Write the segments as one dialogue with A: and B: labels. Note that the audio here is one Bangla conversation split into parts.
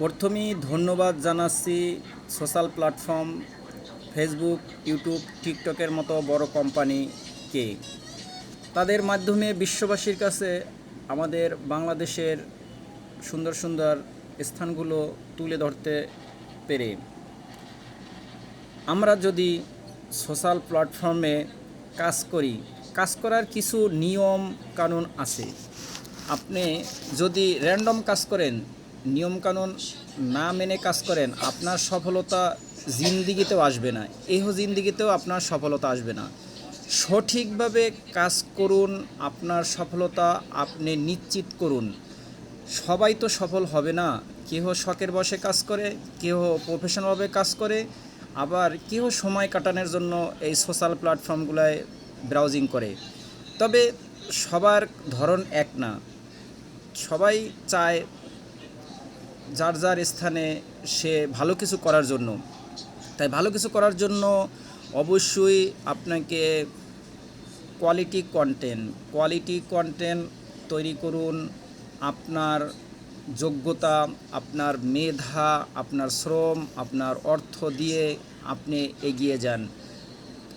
A: প্রথমেই ধন্যবাদ জানাচ্ছি সোশ্যাল প্ল্যাটফর্ম, ফেসবুক, ইউটিউব, টিকটকের মতো বড় কোম্পানিকে তাদের মাধ্যমে বিশ্ববাসীর কাছে আমাদের বাংলাদেশের সুন্দর সুন্দর স্থানগুলো তুলে ধরতে পেরে। আমরা যদি সোশ্যাল প্ল্যাটফর্মে কাজ করি, কাজ করার কিছু নিয়ম কানুন আছে। আপনি যদি র্যান্ডম কাজ করেন নিয়মকানুন না মেনে কাজ করেন, আপনার সফলতা জিন্দিগিতেও আসবে না। এহ জিন্দিগিতেও আপনার সফলতা আসবে না। সঠিকভাবে কাজ করুন, আপনার সফলতা আপনি নিশ্চিত করুন। সবাই তো সফল হবে না। কেহ শখের বসে কাজ করে, কেহ প্রফেশনালভাবে কাজ করে, আবার কেহ সময় কাটানোর জন্য এই সোশ্যাল প্ল্যাটফর্মগুলোয় ব্রাউজিং করে। তবে সবার ধরন এক না। সবাই চায় যার যার স্থানে সে ভালো কিছু করার জন্য। তাই ভালো কিছু করার জন্য অবশ্যই আপনাকে কোয়ালিটি কন্টেন্ট কোয়ালিটি কন্টেন্ট তৈরি করুন। আপনার যোগ্যতা, আপনার মেধা, আপনার শ্রম, আপনার অর্থ দিয়ে আপনি এগিয়ে যান।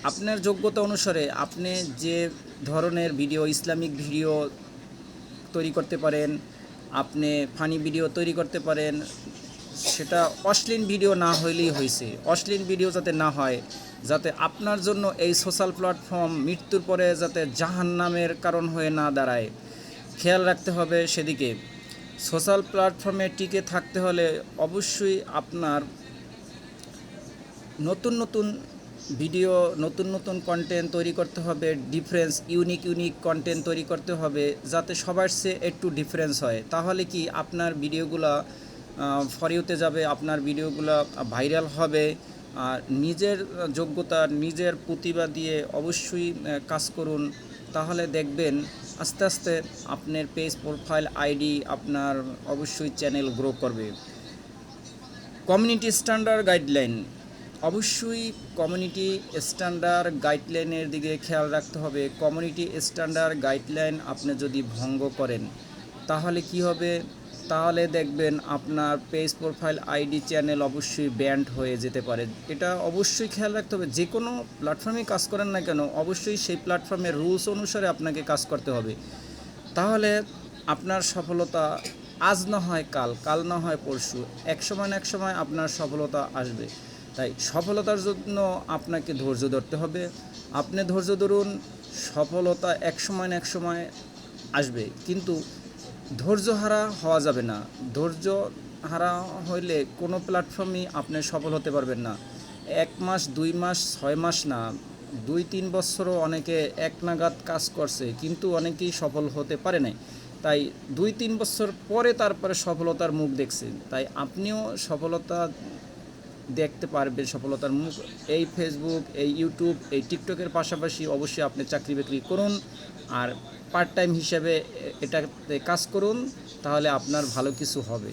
A: আপনার যোগ্যতা অনুসারে আপনি যে ধরনের ভিডিও, ইসলামিক ভিডিও তৈরি করতে পারেন আপনি ফানি ভিডিও তৈরি করতে পারেন, সেটা অশ্লীল ভিডিও না হইলেই হয়েছে অশ্লীল ভিডিও যাতে না হয়, যাতে আপনার জন্য এই সোশ্যাল প্ল্যাটফর্ম মৃত্যুর পরে যাতে জাহান নামের কারণ হয়ে না দাঁড়ায়। খেয়াল রাখতে হবে সেদিকে। সোশ্যাল প্ল্যাটফর্মে টিকে থাকতে হলে অবশ্যই আপনার নতুন নতুন ভিডিও, নতুন নতুন কন্টেন্ট তৈরি করতে হবে ডিফারেন্স ইউনিক ইউনিক কন্টেন্ট তৈরি করতে হবে, যাতে সবার সে একটু ডিফারেন্স হয়। তাহলে কি আপনার ভিডিওগুলো ফরিউতে যাবে, আপনার ভিডিওগুলো ভাইরাল হবে। আর নিজের যোগ্যতা, নিজের প্রতিভা দিয়ে অবশ্যই কাজ করুন। তাহলে দেখবেন আস্তে আস্তে আপনার পেজ প্রোফাইল আইডি আপনার অবশ্যই চ্যানেল গ্রো করবে। কমিউনিটি স্ট্যান্ডার্ড গাইডলাইন অবশ্যই কমিউনিটি স্ট্যান্ডার্ড গাইডলাইনের দিকে খেয়াল রাখতে হবে। কমিউনিটি স্ট্যান্ডার্ড গাইডলাইন আপনি যদি ভঙ্গ করেন, তাহলে কি হবে? তাহলে দেখবেন আপনার পেজ প্রোফাইল আইডি চ্যানেল অবশ্যই ব্যান্ড হয়ে যেতে পারে। এটা অবশ্যই খেয়াল রাখতে হবে। যে কোনো প্ল্যাটফর্মে কাজ করেন না কেন, অবশ্যই সেই প্ল্যাটফর্মের রুলস অনুসারে আপনাকে কাজ করতে হবে। তাহলে আপনার সফলতা আজ না হয় কাল কাল না হয় পরশু এক সময় না এক সময় আপনার সফলতা আসবে। তাই সফলতার জন্য আপনাকে ধৈর্য ধরতে হবে। আপনি ধৈর্য ধরুন, সফলতা এক সময় না এক সময় আসবে। কিন্তু ধৈর্য হারা হওয়া যাবে না। ধৈর্য হারা হইলে কোনো প্ল্যাটফর্মই আপনি সফল হতে পারবেন না। এক মাস, দুই মাস, ছয় মাস না, দুই, তিন বছরও অনেকে এক নাগাদ কাজ করছে, কিন্তু অনেকেই সফল হতে পারে নাই। তাই দুই, তিন বছর পরে তারপরে সফলতার মুখ দেখছেন। তাই আপনিও সফলতা দেখতে পারবে সফলতার মুখ। এই ফেসবুক এই ইউটিউব এই টিকটকের পাশাপাশি অবশ্যই আপনি চাকরি বাকরি করুন আর পার্ট টাইম হিসাবে এটাতে কাজ করুন, তাহলে আপনার ভালো কিছু হবে।